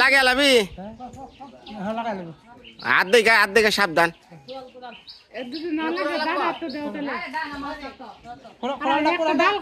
লাগে আলাবি হাত দেখে হাত দেখে সাবধান। ডাল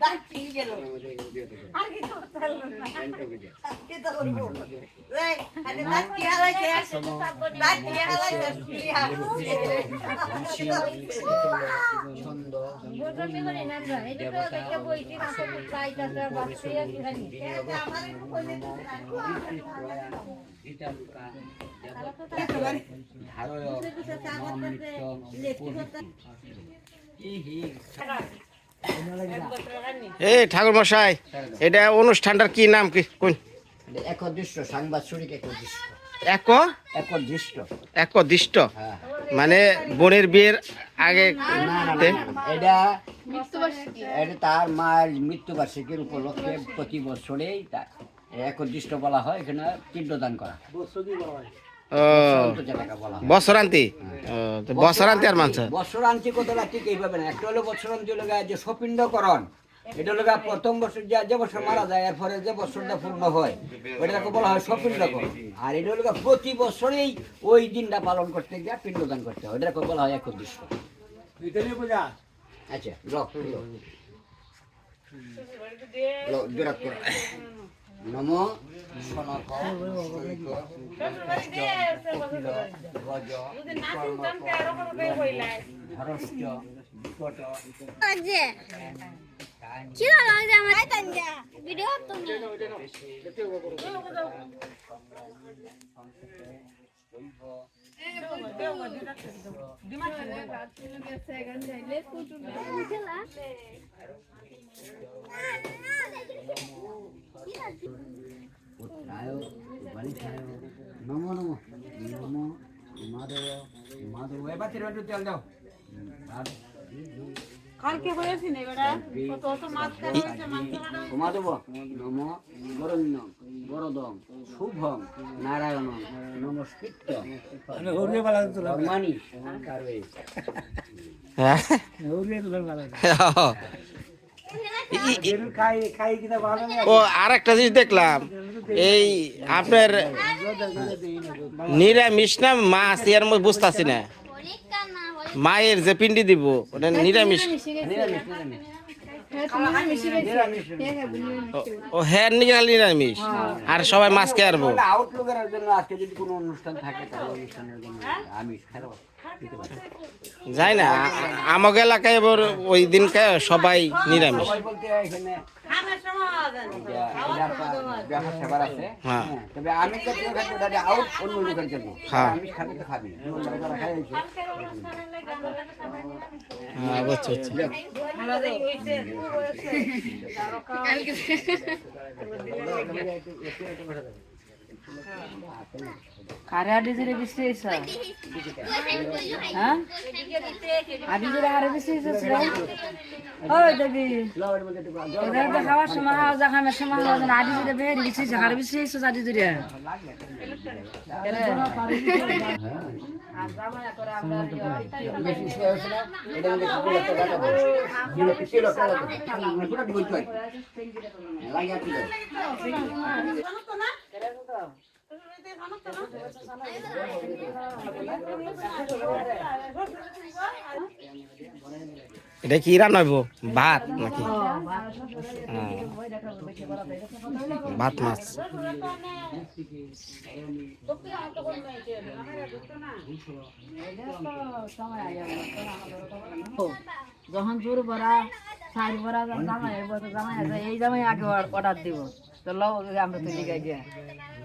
কাটতে আয়ের বছর তো এ ঠাকুর মশাই এটা অনুষ্ঠানটার কি নাম কি কোন? একদৃষ্ট সাংবাৎসরিক একদৃষ্ট। এক? একদৃষ্ট। একদিষ্ট? হ্যাঁ। মানে বোনের বিয়ের আগে এটা এটা তার মায়ের মৃত্যুবার্ষিকীর উপলক্ষে প্রতি বছরেই একদৃষ্ট বলা হয় এখানে পিণ্ডদান করা বলা হয়। বছরান্তি তো বছরান্তি আর মানছে? বৎসরান্তি কথাটা ঠিক এইভাবে না। একটা হলো বৎসরান্তি হলো যে সপিণ্ডকরণ। এটা হলো প্রথম বছর যে যে বছর মারা যায় এরপরে যে বছরটা পূর্ণ হয় ওইটাকে বলা হয় সপিণ্ডকরণ আর এটা হলো প্রতি বছরেই ওই দিনটা পালন করতে গিয়ে পিণ্ডদান করতে হয় ওইটাকে বলা হয় একদৃষ্ট। আচ্ছা নম সনক গজ, কি লাগছে আমার ভিডিও তুমি নম নম নম মাধব মাধব তেল দাও কালকে হয়েছি না এবার? কত অত মাছ মাধব নম বরণ্য বরদম শুভম নারায়ণ নমস্কৃত্য ধর্মানি কারবে হ্যাঁ? ও আর একটা জিনিস দেখলাম। এই আপনার নিরামিষ না মাছ এর মধ্যে বুঝতেছি না। হয় মায়ের যে পিন্ডি দিব ওটা নিরামিষ। নিরামিষ নিরামিষ নিরামিষ। ও- হ্যাঁ নিরামিষ আর সবাই মাছ খেয়ে আরবো। আউটলুকের জন্য আজকে যদি কোনো অনুষ্ঠান থাকে তাহলে অনুষ্ঠানের জন্য আমি খারাপ দিতে পারি যাই না আ- আমাকে এলাকায় এবার ওই দিনকে সবাই নিরামিষ। আছে। হ্যাঁ। হ্যাঁ, হ্যাঁ। হ্যাঁ কারে আডি জুড়ে বৃষ্টি হয়েছে হ্যাঁ আডি জুড়ে হারে বৃষ্টি হয়েছে ওই দেবী ওদের তো খাওয়ার সময় হাওয়া জাখামের সময় হাওয়া যেন আডি জুড়ে বেরিয়ে বৃষ্টি হয়েছে হারে বৃষ্টি হয়েছে আডি জল। লাগিয়ে দেবো? এটা কি রান্না হইব? ভাত নাকি? হ্যাঁ। ভাত মাছ। যখন জোর ভরা সাইড ভরা জামাই এই জামাই আগে অর্ডার দিব। তো লও, আমরা তো লিখে গিয়া।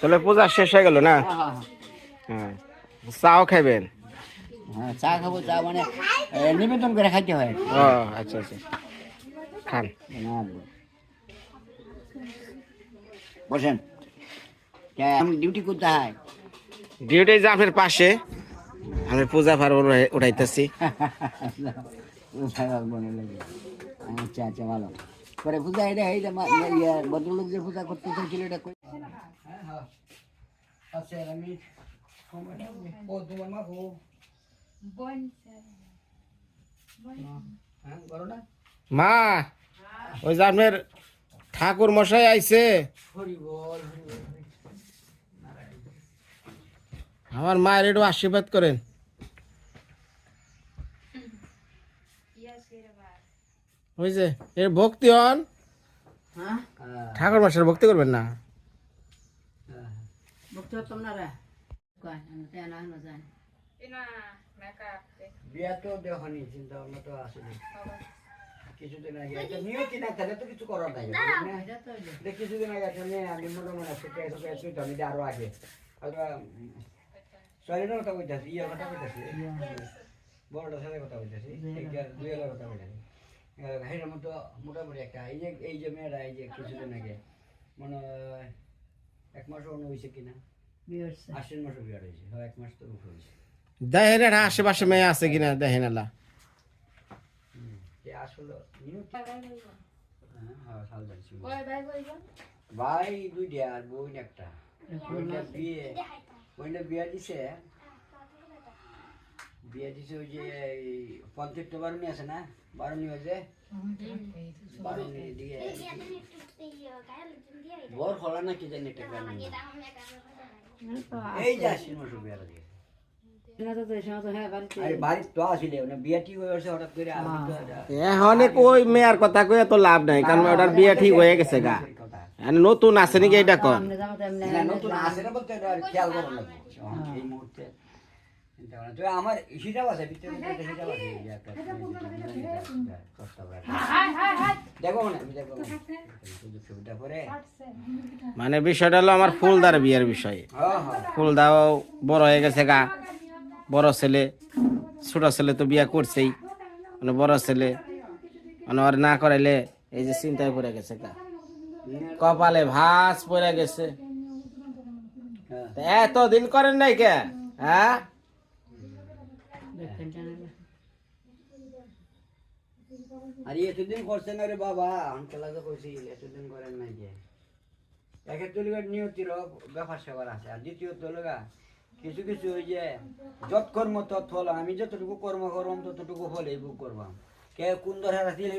তাহলে পূজা শেষ হয়ে গেল না? হ্যাঁ চাও খাইবেন? হ্যাঁ চা খাব চা মানে নিবেদন করে খাইতে হয়। ও আচ্ছা আচ্ছা। খান। বসেন। আমি ডিউটি করতে হয়। ডিউটি যে আপনার পাশে। আমি পূজা পার্বণ উঠাইতেছি। আচ্ছা আচ্ছা ভালো। পরে পূজা এটা এইটা মা- ইয়ে, ভদ্রলোক যে পূজা করতে চাইছিল এটা আচ্ছা আমি ও তোমার মা ও। হ্যাঁ করো না। মা ওই যে আপনার ঠাকুর মশাই আইছে। হরি আমার মায়ের একটু আশীর্বাদ করেন। ওই যে এর ভক্তি হন। হ্যাঁ? ঠাকুর মশাই ভক্তি করবেন না? ভক্তি হতাম না রে কয় আমি তো না না যাই বিয়া তো দেখনি চিন্তা ভাবনা তো কিছুদিন আগে একটা নিয়তি না তাহলে তো কিছু করার নাই। না? এটা তো হইল। দেখ কিছুদিন আগে একটা মেয়ে আমি মনে মনে শুইতাম আমি আরও আগে। সোয়ালিনের কথা কইতাছি ইয়ার কথা কইতাছি। বড়টা ছেলের কথা কইতাছি দুই কথা কইতাছি। হেটার মতো মোটামুটি একটা। এই যে এই যে মেয়েরা এই যে কিছুদিন আগে মনে এক মাস অন্য হয়েছে কিনা? বিয়ে আশ্বিন মাসও বিয়ার হয়েছে। হয় এক মাস তো উপরে হয়েছে। দেখেন এটা আশেপাশে মেয়ে আছে কিনা দেখেন এলা আসলে? হ্যাঁ হ্যাঁ ভাই দুইটা আর বোন একটা। বিয়ে বোনটা বিয়া দিছে। বিয়া দিছে ওই যে এই পঞ্চায়েত বারুনি আছে না? বারুনি হয়েছে বারুনি দিয়ে বর হলা না কি জানি একটা গান এই যে আশ্বিন মাসে বিয়া দিয়ে না তো তো এই সময় তো হ্যাঁ বাড়িতে আরে বাড়ির তো আসলে মানে বিয়া ঠিক হয়ে গেছে হঠাৎ করে আমি তো এটা- এখন ওই মেয়ের কথা কয়ে তো লাভ নাই কারণ ওটার বিয়ে ঠিক হয়ে গেছে গা। সেই কথা। আর নতুন আছে নাকি এটা কন? সামনে যাব তো এমনি না, নতুন আসে না বলতে এটা আর খেয়াল করা লাগবে। এই মুহূর্তে চিন্তা করা। তবে আমার হিসাব আছে হিসাব আছে। দেখো সুবিধা করে। মানে বিষয়টা হলো আমার ফুলদার বিয়ের বিষয়। হ্যাঁ হ্যাঁ ফুলদাও বড় হয়ে গেছে গা। বড় ছেলে ছোট ছেলে তো বিয়া করছেই। মানে বড় ছেলে মানে ওর না করাইলে এই যে চিন্তায় পড়ে গেছে গা। কপালে ভাস পড়ে গেছে। এত দিন করেন নাই কে? হ্যাঁ? আর এতদিন করছে না রে বাবা। আঙ্কেল আগে কইছি এতদিন করেন নাই যে। একে তুলিবার নিয়তির ব্যাপার স্যাপার আছে। আর দ্বিতীয় তুলগা কিছু কিছু ওই যে যত কর্ম তৎ ফল আমি যতটুকু কর্ম করবাম ততটুকু ফল এই বুক করবাম। কে কোন ধরে রাখিল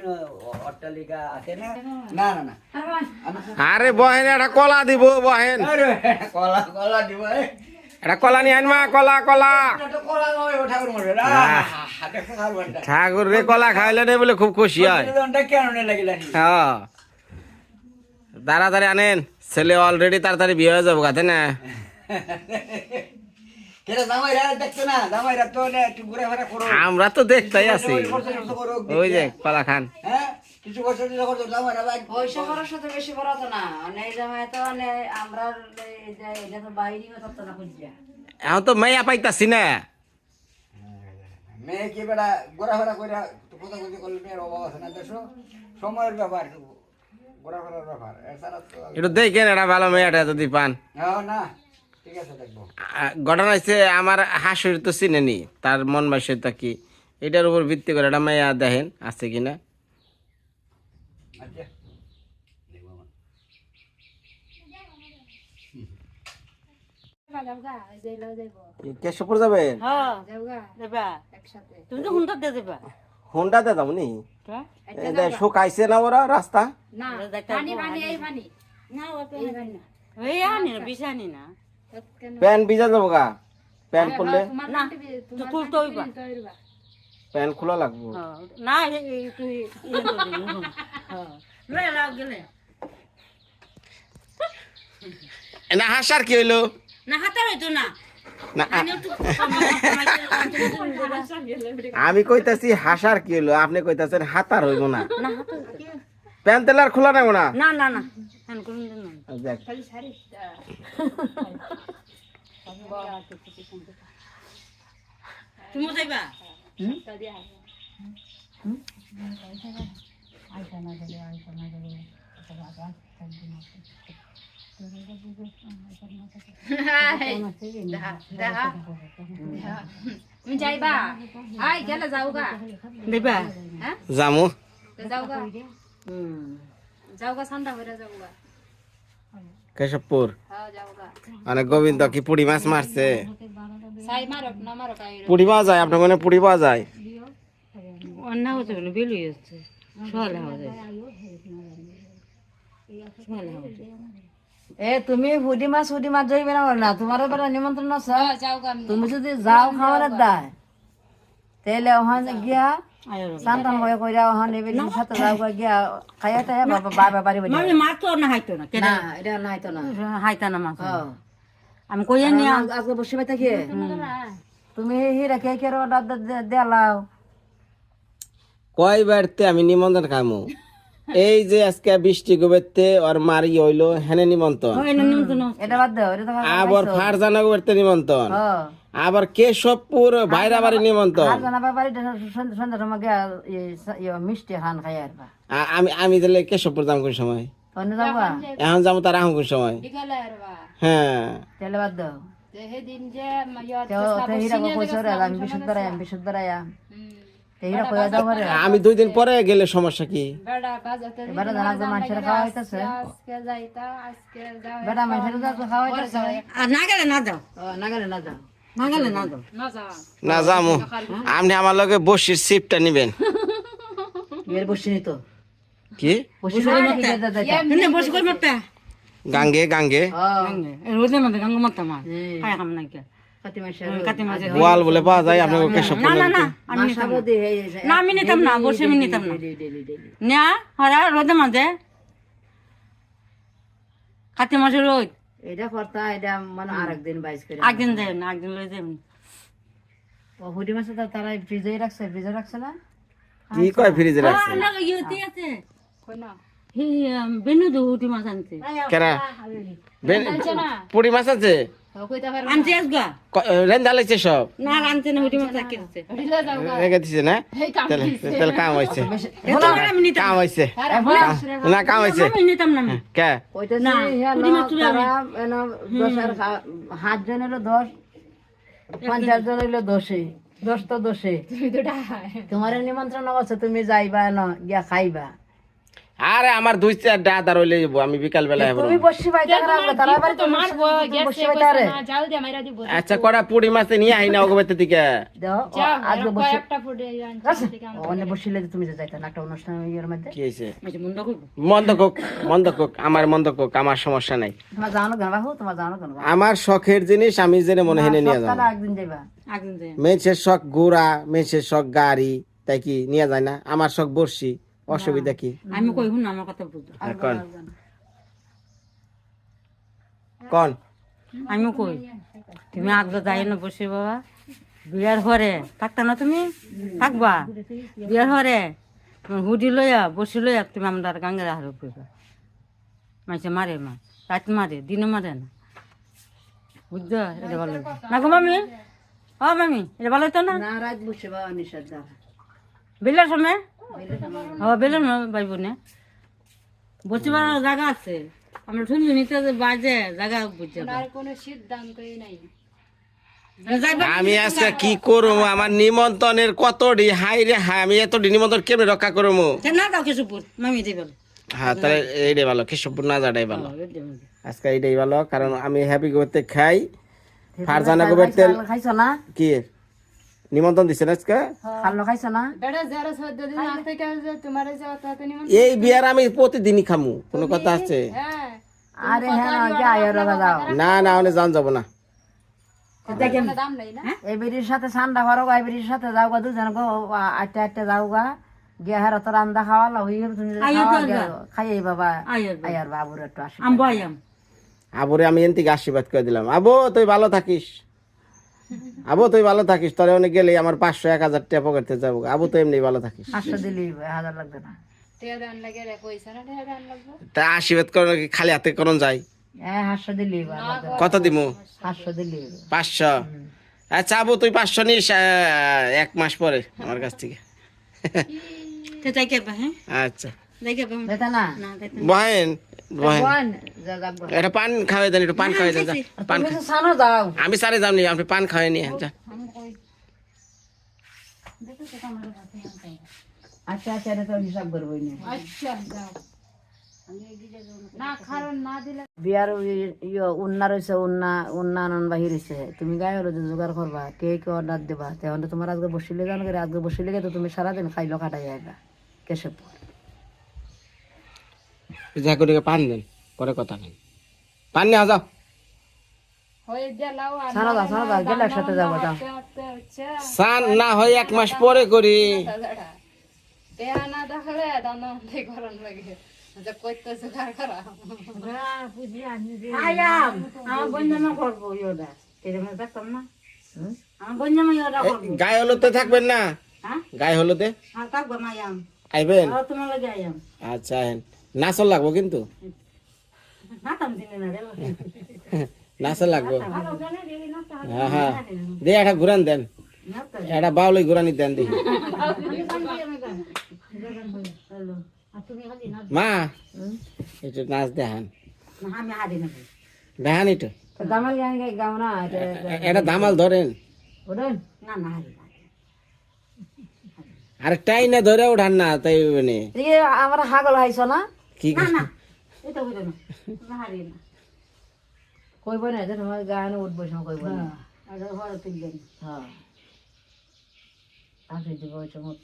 অট্টালিকা আছে না? না না না। আরে বহেন একটা কলা দিব বহেন। কলা কলা দিব এ। একটা কলা নিয়ে আনমা কলা কলা। এটা ঠাকুর রে কলা খাইলে নেই বলে খুব খুশি হয়? হ্যাঁ তাড়াতাড়ি আনেন ছেলে অলরেডি তাড়াতাড়ি বিয়ে হয়ে যাব কাতে না। আমরা তো দেখতেই আছি। ওই যে কলা খান। হ্যাঁ কিছু ভাই পয়সা খরচ তো বেশি বড় না। অনেক জামাই তো মানে আমরা এটা তো বাইরে হতো না এখন তো মেয়া পাইতাছি না। মেয়ে কি বেড়া ঘোরাফেরা করে তো করলে মেয়ের অভাব আছে না? দেখো সময়ের ব্যাপার ঘোরাফেরার ব্যাপার। এছাড়া তো একটু দেখেন এটা ভালো মেয়েটা যদি পান। হ্যাঁ না। ঠিক আছে দেখব। আ- ঘটনা হচ্ছে আমার হাসুর তো চিনেনি। তার মন বাসটা কি? এটার উপর ভিত্তি করে এটা মেয়া দেখেন আছে কিনা। কেশবপুর যাবেন? হ্যাঁ দেবা তুমি তো হুন্ডা দিয়ে দেবা হোন্ডাতে যাব। নি শুকাইছে না ওরা রাস্তা? না পানি পানি এই পানি। না ও পানি পানি। এই আনি না বিষ আনি না। প্যান্ট ভিজা যাব গা। প্যান্ট পরলে না তো তুলতে হইবা প্যান্ট খোলা লাগবো। হ্যাঁ, না হ্যাঁ। না হাসার কি হইল? না হাতে হইতো না। আমি কইতাছি হাসার কি হইল? আপনি কইতাছেন হাতার হইব না। প্যান্ট তেলার খোলা নেব না? না না না। হ্যাঁ করুন দিন না দেখ তুমি যাইবা তুমি যাইবা আই গেলে যাও গা দিবা জামু যাও গা যাও গা ঠান্ডা হয়ে যাও গা কেশবপুর হ্যাঁ যাও গা মানে গোবিন্দ কি পুড়ি মাছ মারছে সাই মারক না মারক আই পুড়ি পাওয়া যায় আপনার মনে পুড়ি পাওয়া যায় অন্য হচ্ছে না বেলুই হচ্ছে সোয়ালে সোয়ালে এ তুমি হুডি মাছ হুডি মাছ যাইবে না বল না তোমার এবার নিমন্ত্রণ আছে। হ্যাঁ তুমি যদি যাও খাবারের দায় তাহলে ওখানে গিয়া সান্তান করে কইরা ওখানে এবার সাথে যাও গিয়া খাইয়া টাইয়া বাবা বাবা বাড়ি বাড়ি আমি মাছ তো না হাইতো না না এটা নাই তো না। হাইতা না মাছ। আমি কইয়া নিয়ে। আজ- আজকে বসে পাই থাকি তুমি হিরা কে কে অর্ডার দেলাও? কয় বাড়তে আমি নিমন্ত্রণ খামু? এই যে আজকে বৃষ্টি গোবেতে ওর মারি হইল হেনে নিমন্ত্রণ। নিমন্ত্রণ এটা বাদ দাও এটা তো আবার ফারজানা গোবেতে নিমন্ত্রণ। আবার কেশবপুর ভাইরা বাড়ি নিমন্ত্রণ? ইয়ে- ইয়ে আমি আমি দিলে কেশবপুর যাম কোন সময়? এখন যাব তার আহুন কোন সময় হ্যাঁ। তাহলে বাদ দাও তে সেদিন যে তো তো হিরা কইছো রে আমি দুই দিন পরে গেলে সমস্যা কি? না গেলে না যাও। ও, না গেলে না যাও। না গেলে না যাও। না যাও। না যামু। আপনি আমার লগে বসির সিপটা নিবেন। এর কি? বসে নিতে। এনে বসে কই মারতে। গাঙ্গে গাঙ্গে। রোদে মধ্যে গঙ্গা মারতে মার খাম না গোয়াল বলে পাওয়া যায় আপনাকে কেশবপুর না না না আমি নিতাম না। সাবদি এই এই না আমি নিতাম না বসে আমি নিতাম না। ডেলি ডেলি ডেলি না হরা রোদে মাঝে। কাতি মাসে রোদ। এটা করতা এটা মানে আরেকদিন বাইশ করে। একদিন দেয় একদিন লই দেব ও হুডি মাছ তো তারা ফ্রিজে রাখছে ফ্রিজে রাখছে না? কি কয় ফ্রিজে রাখছে? না ইউতি আছে। কই না? হি বেনু দু হুটি মাছ আনছে। কেরা? বেন- পুরি মাছ আছে আনছে সব না আনছে না হুটি মাছ যাও রেখে দিছে না? তাহলে তাহলে কাম হয়েছে কাম হয়েছে না কাম হয়েছে আমি নিতাম না আমি কে? কইতেছি তারা এন দশের হা- হাত জন হলো দশ। পঞ্চাশ জন হইল দশে। দশ তো দশে। তোমার নিমন্ত্রণ আছে তুমি যাইবা না গিয়া খাইবা। আরে আমার দুই চার দাদা রইলে যাব আমি বিকাল বেলায় তুমি বসি রাখবে তারা বাড়ি তো মারবো বসি দিয়া মাইরা দিব। আচ্ছা কটা পুড়ি মাছ নিয়ে আই না ওগো দিকে। দাও আজকে বসে একটা অন্য বসিলে তুমি যে যাইতা না একটা অনুষ্ঠান ইয়ের মধ্যে। কি আমি মন্দ করব? মন্দ কোক মন্দ কোক আমার মন্দ কোক আমার সমস্যা নাই। তোমার জানো বাহু? তোমার জানো আমার শখের জিনিস আমি জেনে মনে হেনে নিয়ে যাব। একদিন যাইবা। একদিন মেয়েছের শখ ঘোড়া মেয়েছের শখ গাড়ি তাই কি? নিয়ে যায় না? আমার শখ বর্ষি অসুবিধা কি? আমি কই হুন আমার কথা বুঝো। হ্যাঁ, কন। কন। আমি কই তুমি আগে যাই না বসে বাবা। বিয়ার হরে থাকতা না তুমি? থাকবা? বিয়ার হরে হুডি লইয়া বসে লইয়া তুমি আমার গাঙ্গের আহার করবা মাঝে মারে মাছ রাত মারে দিনে মারে না। বুঝছ? এটা ভালো না গো মামি? ও মামি এটা ভালো তো না? না রাত বসে বা নিষেধ বেলার সময়? বাইব না বসিবার জায়গা আছে। আমরা শুনবি নিতে বাজে জায়গা বুঝছে কোনো সিদ্ধান্তই নাই আমি আজকে কি করব? আমার নিমন্ত্রণের কতটি হাই রে হাই আমি এতটি নিমন্ত্রণ কেমনে রক্ষা করব? না দাও কিছু মামি দিই হ্যাঁ তাহলে এইটাই ভালো কেশবপুর না যাটাই ভালো। আজকে এইটাই ভালো কারণ আমি হ্যাপি গোবরতে খাই। ফারজানা গোবর তেল খাইছো না? কি? নিমন্ত্রণ দিছে না আজকে? খালো খাইছো না? বেড়া যারা চোদ্দ দিন আগ থেকে যে যাওয়া তাতে নিমন এই বিয়ার আমি প্রতিদিনই খামু কোনো কথা আছে? হ্যাঁ। আরে হ্যাঁ না না না অনেক জান যাব না। দাম নেই না? এই বিড়ির সাথে ঠান্ডা হওয়ার এই বিড়ির সাথে যাও গা দুজন গো আটটা আটটা যাও গা। গিয়ে হার তো রান্দা খাওয়ালা হয়ে গেল তুমি খাইয়ে বাবা আয়ার বাবুর একটু আসি আবুরে আমি এন থেকে আশীর্বাদ করে দিলাম। আবু তুই ভালো থাকিস। আবু তুই ভালো থাকিস তোরে অনেক গেলে আমার পাঁচশো এক হাজার টাকা পকেটে যাব। আবু তো এমনি ভালো থাকিস। তা আশীর্বাদ করে খালি হাতে করন যায় হ্যাঁ কত দিমু? পাঁচশো আচ্ছা আবু তুই পাঁচশো নিস এক মাস পরে আমার কাছ থেকে। হ্যাঁ? আচ্ছা। বহেন বহেন। বোন, যা যাব একটা পান খাওয়াই দেন একটু পান খাওয়াই দেন পান তুমি তো সানো যাও আমি সারে আপনি পান খাওয়াই নিয়ে আচ্ছা আচ্ছা এটা তো হিসাব করব আচ্ছা যাও। না। কারণ না দিলে বিয়ার উন্না রয়েছে উন্না বাহির হয়েছে তুমি গায়ে হলো জোগাড় করবা কে কে অর্ডার দেবা? তাহলে তোমার আজকে বসিলে জানো আজকে বসিলে তো তুমি সারাদিন খাইলো কাটাই যাইবা কেশবপুর। যা করে পান দেন পরে কথা নেই। পান নিয়ে যাও। সান না হয় এক মাস পরে করি। করব গায়ে হলুদে থাকবেন না? হ্যাঁ? গায়ে হলুদে? হ্যাঁ আইবেন? আচ্ছা। নাচল লাগবো কিন্তু। নাচল লাগবো। হ্যাঁ হ্যাঁ। দে একটা ঘুরান দেন। একটা বাউলি ঘুরানি দেন দি। মা একটু নাচ দেখান। দেখান একটু। এটা দামাল ধরেন। আর টাই না ধরে উঠান না তাই মানে এই আমার হাগল হাইছ না। কি কইব না যে তোমার গান উঠবো সময় কইব না। আর ঘরে তুলবেন হ্যাঁ। আসে দিব ওই সময়